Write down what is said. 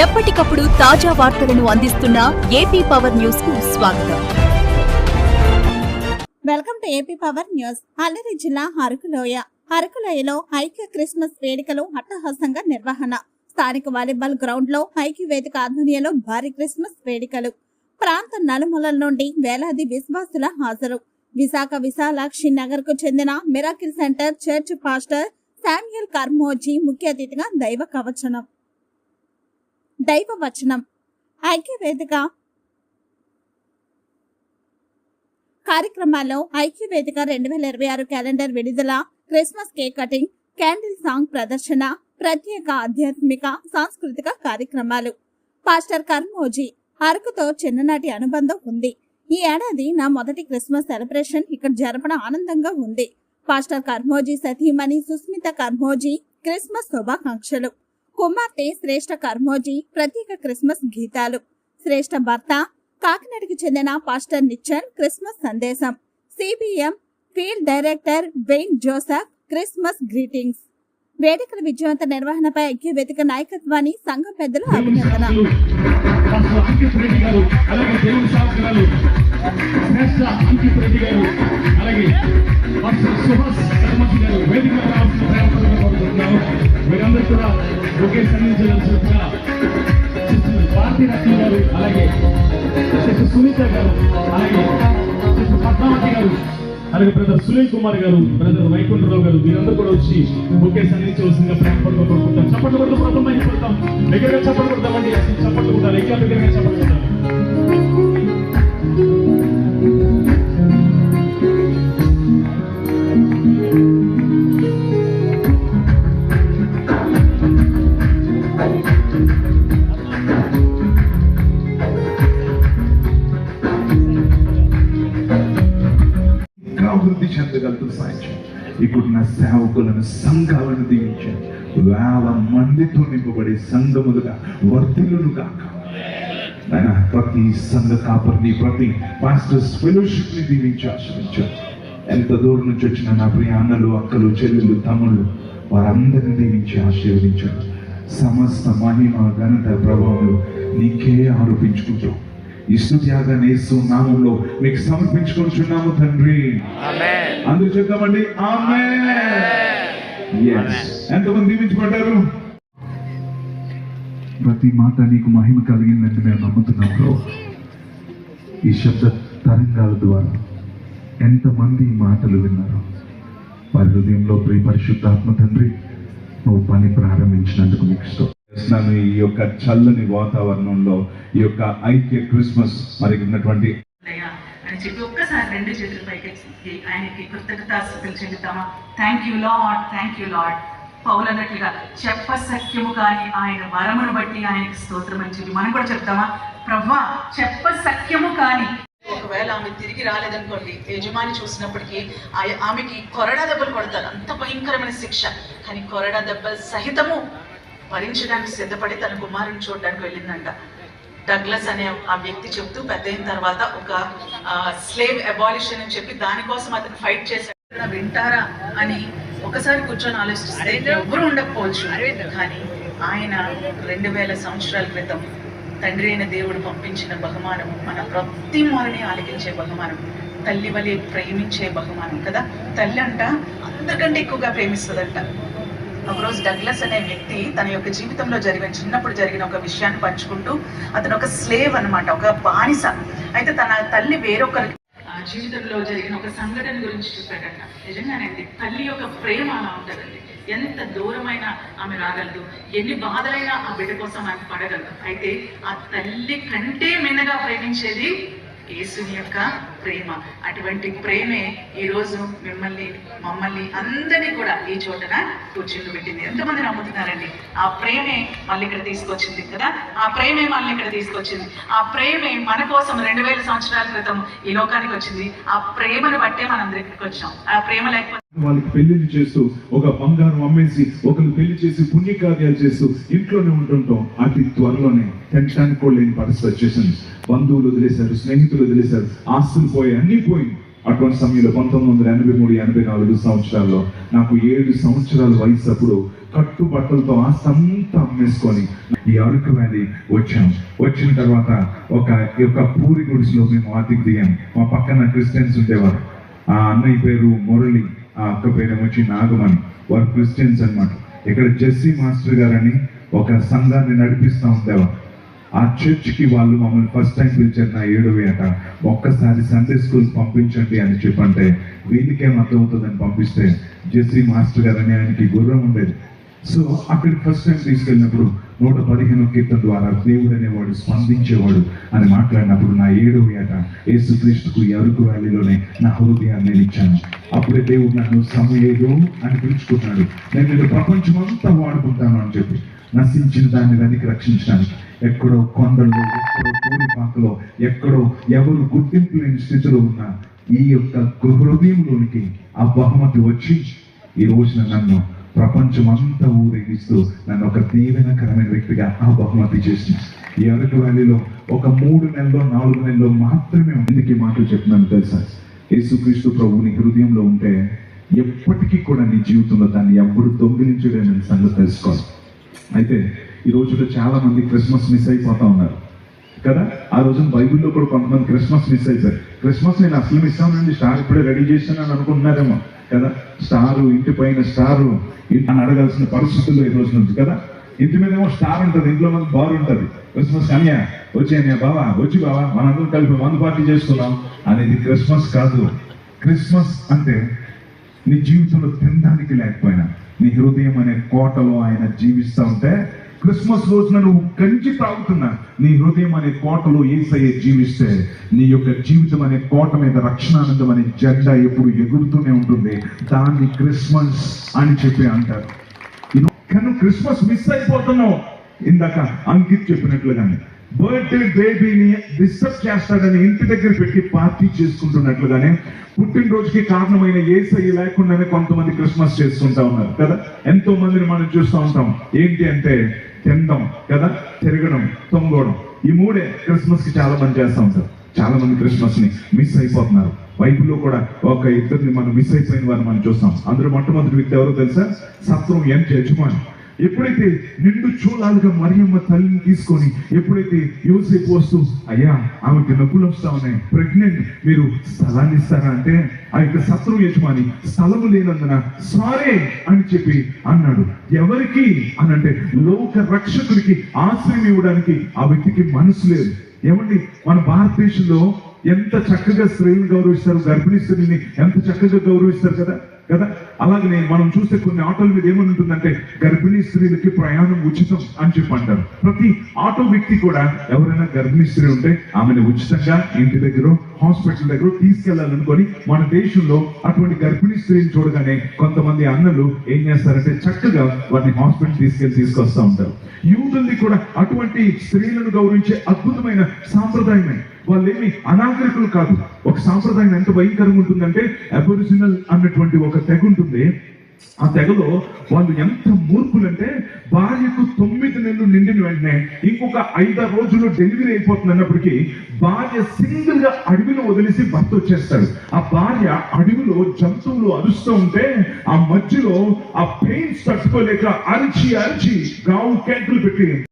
ఎప్పటికప్పుడు తాజా వార్తలను అందిస్తున్న ఏపీ పవర్ న్యూస్కు స్వాగతం. Welcome to AP power news. Alluri జిల్లా అరకులోయ. అరకులోయలో ఐక్య క్రిస్మస్ వేడుకలు అట్టహాసంగా నిర్వహణ. స్థానిక వాలీబాల్ గ్రౌండ్లో ఐక్య వేదిక ఆధ్వర్యంలో భారీ క్రిస్మస్ వేడుకలు. ప్రాంత నలుమూలల నుండి వేలాది విశ్వాసుల హాజరు. విశాఖ విశాలాక్షి నగర్కు చెందిన miracle centre church pastor Samuel Karmoji ముఖ్య అతిథిగా దైవ కవచనం. దైవ వచనం ఐక్య వేదిక కార్యక్రమాల్లో ఐక్య వేదిక రెండు వేల ఇరవై ఆరు క్యాలెండర్ విడుదల Christmas cake cutting candle song ప్రదర్శన ప్రత్యేక ఆధ్యాత్మిక సాంస్కృతిక కార్యక్రమాలు. పాస్టర్ కర్మోజీ అరకుతో చిన్ననాటి అనుబంధం ఉంది. ఈ ఏడాది నా మొదటి క్రిస్మస్ సెలబ్రేషన్ ఇక్కడ జరపడం ఆనందంగా ఉంది. పాస్టర్ కర్మోజీ సతీమణి సుస్మిత కర్మోజీ క్రిస్మస్ శుభాకాంక్షలు. కుమార్తె శ్రేష్ఠ కర్మోజీ ప్రత్యేక క్రిస్మస్ గీతాలు. శ్రేష్ఠ భర్త కాకినాడకు చెందిన పాస్టర్ నిచ్చన్ క్రిస్మస్ సందేశం. CBM field director Bain Joseph Christmas greetings. వేడుకల విజయవంత నిర్వహణపై ఐక్య వేదిక నాయకత్వాన్ని సంఘం పెద్దలు అభినందన. శ్రేష్ట అంకిత్ రెడ్డి గారు అలాగే దేవుని శాస్త్రాలు శ్రేష్ఠ గారు సుహాస్ కర్మతి గారు వేదిక రావాల్సిన ప్రయత్నాలు కోరుతున్నాము మీరందరూ కూడా ఒకే సంధించవలసిందిగా సిస్టర్ భారతీ రత్న గారు అలాగే సిస్టర్ సునీత గారు అలాగే సిస్టర్ పద్మావతి గారు అలాగే బ్రదర్ సునీల్ కుమార్ గారు బ్రదర్ వైకుంఠరావు గారు మీరందరూ కూడా వచ్చి ఒకే సంధించవలసిందిగా ప్రేమపడుతూ కోరుకుంటాం చప్పట్లు కొడుతూ ప్రథమ అయిపోతాం దగ్గరగా చప్పట్లు కొడతామండి. అసలు చప్పట్లు కొట్టాలి. ఇంకా దగ్గరగా చప్పట్లు కొట్టాలి. సేవకులను సంఘాలను దీవించాడు. వేల మందితో నింపబడే సంఘములుగా వర్ధిల్లును కాక నాయన ప్రతి సంఘ కాపర్ని ప్రతి పాస్టర్స్ ఫెలోషిప్ని దీవించి ఆశ్రయించారు ఎంత దూరం నుంచి వచ్చిన నా ప్రియ అన్నలు అక్కలు చెల్లెలు తమ్ముళ్ళు వారందరినీ దీవించి ఆశీర్వదించారు సమస్త మహిమ ఘనత ప్రభావాలు నీకే ఆరోపించుకుంటాం. ఈ స్తుత్యాగాన్ని యేసు నామంలో మీకు సమర్పించుకుంటున్నాము తండ్రి. అందరూ చెప్తామండి. ఎంతమంది దీవించబడ్డారు? ప్రతి మాట నీకు మహిమ కలిగిందని మేము నమ్ముతున్నాం. ఈ శబ్ద తరంగాల ద్వారా ఎంతమంది ఈ మాటలు విన్నారు? వారి హృదయంలో ప్రియ పరిశుద్ధాత్మ తండ్రి నువ్వు పని ప్రారంభించినందుకు మీకు ఈ యొక్క చల్లని వాతావరణంలో ఈ యొక్క ఐక్య క్రిస్మస్ మరి ఉన్నటువంటి అని చెప్పి ఒక్కసారి రెండు చేతులు పైకెత్తి ఆయనకి కృతజ్ఞతాస్తుతులు చెందుతామా thank you lord thank you lord పౌలన్నట్లుగా చెప్ప సఖ్యము కానీ ఆయన వరమును బట్టి ఆయనకి స్తోత్రం అని చెప్పి మనం కూడా చెప్తామా? ప్రవ్వా చెప్ప సఖ్యము కానీ ఒకవేళ ఆమె తిరిగి రాలేదనుకోండి యజమాని చూసినప్పటికీ ఆమెకి కొరడా దెబ్బలు కొడతారు. అంత భయంకరమైన శిక్ష. కానీ కొరడా దెబ్బలు సహితము భరించడానికి సిద్ధపడి తన కుమారుని చూడడానికి వెళ్ళిందంట. డగ్లస్ అనే ఆ వ్యక్తి చెప్తూ పెద్ద అయిన తర్వాత ఒక స్లేవ్ అబాలిషన్ అని చెప్పి దానికోసం అతను ఫైట్ చేశాడు. వింటారా అని ఒకసారి కూర్చొని ఆలోచిస్తే ఎవరు ఉండకపోవచ్చు. కానీ ఆయన రెండు వేల సంవత్సరాల క్రితం తండ్రి అయిన దేవుడు పంపించిన బహుమానం మన ప్రతి మారిని ఆలకించే బహుమానం తల్లి వలె ప్రేమించే బహుమానం కదా? తల్లి అంట అందరికంటే ఎక్కువగా ప్రేమిస్తుందంట. ఒకరోజు డగ్లస్ అనే వ్యక్తి తన యొక్క జీవితంలో జరిగిన చిన్నప్పుడు జరిగిన ఒక విషయాన్ని పంచుకుంటూ అతను ఒక స్లేవ్ అన్నమాట ఒక బానిస. అయితే తన తల్లి వేరొకరికి ఆ జీవితంలో జరిగిన ఒక సంఘటన గురించి చెప్పాడంట. నిజంగానండి తల్లి యొక్క ప్రేమ అలా ఉంటుందండి. ఎంత దూరమైన ఆమె రాగలదు ఎన్ని బాధలైనా ఆ బిడ్డ కోసం ఆమె పడగలదు. అయితే ఆ తల్లి కంటే మిన్నగా ప్రేమించేది యేసుని యొక్క ప్రేమ. అటువంటి ప్రేమే ఈ రోజు మిమ్మల్ని మమ్మల్ని అందరినీ కూడా ఈ చోటన కూర్చుని పెట్టింది ఎంతమంది నమ్ముతున్నారండి? ఆ ప్రేమే మళ్ళీ ఇక్కడ తీసుకొచ్చింది కదా? ఆ ప్రేమే మళ్ళీ ఇక్కడ తీసుకొచ్చింది. ఆ ప్రేమే మన కోసం రెండు వేల సంవత్సరాల క్రితం ఈ లోకానికి వచ్చింది. ఆ ప్రేమను బట్టే మనం ఇక్కడికి వచ్చాం. ఆ ప్రేమ లేకపోతే వాళ్ళకి పెళ్ళిళ్ళు చేస్తూ ఒక బంగారం అమ్మేసి ఒకరు పెళ్ళి చేసి పుణ్యకార్యాలు చేస్తూ ఇంట్లోనే ఉంటుంటాం. అతి త్వరలోనే పెంచడానికి కూడా లేని పరిస్థితి వచ్చేసింది. బంధువులు వదిలేశారు స్నేహితులు వదిలేశారు ఆస్తులు పోయి అన్ని పోయి అటువంటి సమయంలో పంతొమ్మిది వందల ఎనభై మూడు ఎనభై నాలుగు సంవత్సరాల్లో నాకు ఏడు సంవత్సరాల వయసు అప్పుడు కట్టుబట్టలతో ఆస్తంతా అమ్మేసుకొని ఈ అరకు వ్యాలీ వచ్చాం. వచ్చిన తర్వాత ఒక యొక్క పూరి గుడిసెలో మేము ఆర్థిక దిగాం మా పక్కన క్రిస్టియన్స్ ఉండేవారు. ఆ అన్నయ్య పేరు మురళి ఆ అక్క పేరు వచ్చి నాగమణి. వారు క్రిస్టియన్స్ అన్నమాట. ఇక్కడ జెస్సీ మాస్టర్ గారని ఒక సంఘాన్ని నడిపిస్తూ ఉండేవారు. ఆ చర్చ్కి వాళ్ళు మమ్మల్ని ఫస్ట్ టైం పిలిచారు. నా ఏడో వేట ఒక్కసారి సండే స్కూల్ పంపించండి అని చెప్పంటే వీళ్ళకేం అర్థమవుతుందని పంపిస్తే జెస్సీ మాస్టర్ గారు అని ఆయనకి గుర్రం ఉండేది. సో అక్కడికి ఫస్ట్ టైం తీసుకెళ్ళినప్పుడు నూట పదిహేను కీర్తన ద్వారా దేవుడు అనేవాడు స్పందించేవాడు అని మాట్లాడినప్పుడు నా ఏడో ఏట యేసుక్రీస్తుకు ఎవరికి వ్యాలీలోనే నా హృదయాన్ని నేను ఇచ్చాను. అప్పుడే దేవుడు నన్ను సమయేదో అని పిలుచుకున్నాడు. నేను నేను ప్రపంచం అంతా వాడుకుంటాను అని చెప్పి నశించిన దాన్ని వెనక్కి రక్షించడానికి ఎక్కడో కొండల్లో ఎక్కడో పూరిపాకలో ఎక్కడో ఎవరు గుర్తింపు లేని స్థితిలో ఉన్న ఈ యొక్క హృదయంలోనికి ఆ బహుమతి వచ్చి ఈ రోజున నన్ను ప్రపంచం అంతా ఊరేగిస్తూ నన్ను ఒక దీవెనకరమైన వ్యక్తిగా ఆ బహుమతి చేసింది. ఈ అరకు వ్యాలీలో ఒక మూడు నెలలో నాలుగు నెలల్లో మాత్రమే ఇందుకే మాటలు చెప్తున్నాను తెలుసా? యేసుక్రీస్తు ప్రభుని హృదయంలో ఉంటే ఎప్పటికీ కూడా నీ జీవితంలో దాన్ని ఎవ్వరు దొంగిలించలేని సంగతి తెలుసుకోవాలి. అయితే ఈ రోజుల్లో చాలా మంది క్రిస్మస్ మిస్ అయిపోతా ఉన్నారు. కదా? ఆ రోజున బైబిల్లో కూడా కొంతమంది క్రిస్మస్ మిస్ అయిపోయారు. క్రిస్మస్ నేను అసలు మిస్ అవునండి. స్టార్ ఇప్పుడే రెడీ చేశాను అని అనుకుంటున్నారేమో. కదా? స్టారు ఇంటి పైన స్టారు. అని అడగాల్సిన పరిస్థితుల్లో ఈ రోజు నుంచి కదా? ఇంటి మీద ఏమో స్టార్ ఉంటుంది ఇంట్లో మనకు బార్ ఉంటుంది. క్రిస్మస్ వచ్చి వచ్చేయా బావా వచ్చి బావా మనందరం కలిపి మందు పార్టీ చేసుకున్నాం అనేది క్రిస్మస్ కాదు. క్రిస్మస్ అంటే నీ జీవితంలో తినడానికి లేకపోయినా నీ హృదయం అనే కోటలో ఆయన జీవిస్తూ ఉంటే క్రిస్మస్ రోజున నువ్వు గంజి తాగుతున్నా. నీ హృదయం అనే కోటలో ఏసయ్య జీవిస్తే నీ యొక్క జీవితం అనే కోట మీద రక్షణానందం అనే జెండా ఎప్పుడు ఎగురుతూనే ఉంటుంది. దాన్ని క్రిస్మస్ అని చెప్పి అంటారు. కానీ క్రిస్మస్ మిస్ అయిపోతున్నావు. ఇందాక అంకిత్ చెప్పినట్లుగానే. బర్త్డే బేబీని డిస్టర్బ్ చేస్తాడని ఇంటి దగ్గర పెట్టి పార్టీ చేసుకుంటున్నట్లుగానే పుట్టినరోజుకి కారణమైన ఏసై లేకుండానే కొంతమంది క్రిస్మస్ చేసుకుంటా ఉన్నారు కదా? ఎంతో మందిని మనం చూస్తూ ఉంటాం. ఏంటి అంటే తినడం కదా? తిరగడం తొంగడం ఈ మూడే క్రిస్మస్కి చాలా మంది చేస్తూ ఉంటారు. చాలా మంది క్రిస్మస్ని మిస్ అయిపోతున్నారు. బైబిల్లో కూడా ఒక ఇద్దరిని మనం మిస్ అయిపోయిన వారిని మనం చూస్తాం. అందులో మొట్టమొదటి వ్యక్తి ఎవరో తెలుసా? సత్రం ఎంత యజమాని ఎప్పుడైతే నిండు చూలాలుగా మరియమ్మ తల్లిని తీసుకొని ఎప్పుడైతే యోసేపు వస్తూ అయ్యా ఆమెకి నొప్పులు వస్తా ఉన్నాయి. ప్రెగ్నెంట్. మీరు స్థలాన్ని ఇస్తారా అంటే ఆ యొక్క సత్రం యజమాని స్థలము లేనందున సారే అని చెప్పి అన్నాడు. ఎవరికి? అని అంటే లోక రక్షకుడికి ఆశ్రయం ఇవ్వడానికి ఆ వ్యక్తికి మనసు లేదు. ఏమండి? మన భారతదేశంలో ఎంత చక్కగా స్త్రీలు గౌరవిస్తారు గర్భిణీ స్త్రీని ఎంత చక్కగా గౌరవిస్తారు కదా? కదా? అలాగనే మనం చూస్తే కొన్ని ఆటోల మీద ఏమని ఉంటుందంటే గర్భిణీ స్త్రీలకి ప్రయాణం ఉచితం అని చెప్పి అంటారు. ప్రతి ఆటో వ్యక్తి కూడా ఎవరైనా గర్భిణీ స్త్రీ ఉంటే ఆమెను ఉచితంగా ఇంటి దగ్గర హాస్పిటల్ దగ్గర తీసుకెళ్ళాలనుకొని మన దేశంలో అటువంటి గర్భిణీ స్త్రీని చూడగానే కొంతమంది అన్నలు ఏం చేస్తారంటే చక్కగా వాటిని హాస్పిటల్ తీసుకెళ్ళి తీసుకొస్తా ఉంటారు. యూదుల్ని కూడా అటువంటి స్త్రీలను గౌరవించే అద్భుతమైన సాంప్రదాయమే. వాళ్ళేమి అనాగరికులు కాదు. ఒక సాంప్రదాయం ఎంత భయంకరంగా ఉంటుందంటే అబొరిజినల్ అన్నటువంటి ఒక తెగ ఉంటుంది ఆ తెగలో వాళ్ళు ఎంత మూర్ఖులంటే భార్యకు తొమ్మిది నెలలు నిండిన వెంటనే ఇంకొక ఐదారు రోజుల్లో డెలివరీ అయిపోతుంది అన్నప్పటికీ భార్య సింగిల్గా అడవిలో వదిలేసి భర్త వచ్చేస్తాడు. ఆ భార్య అడవిలో జంతువులు అరుస్తూ ఉంటే ఆ మధ్యలో ఆ పెయిన్స్ తట్టుకోలేక అరిచి అరిచి గావు కేకులు పెట్టి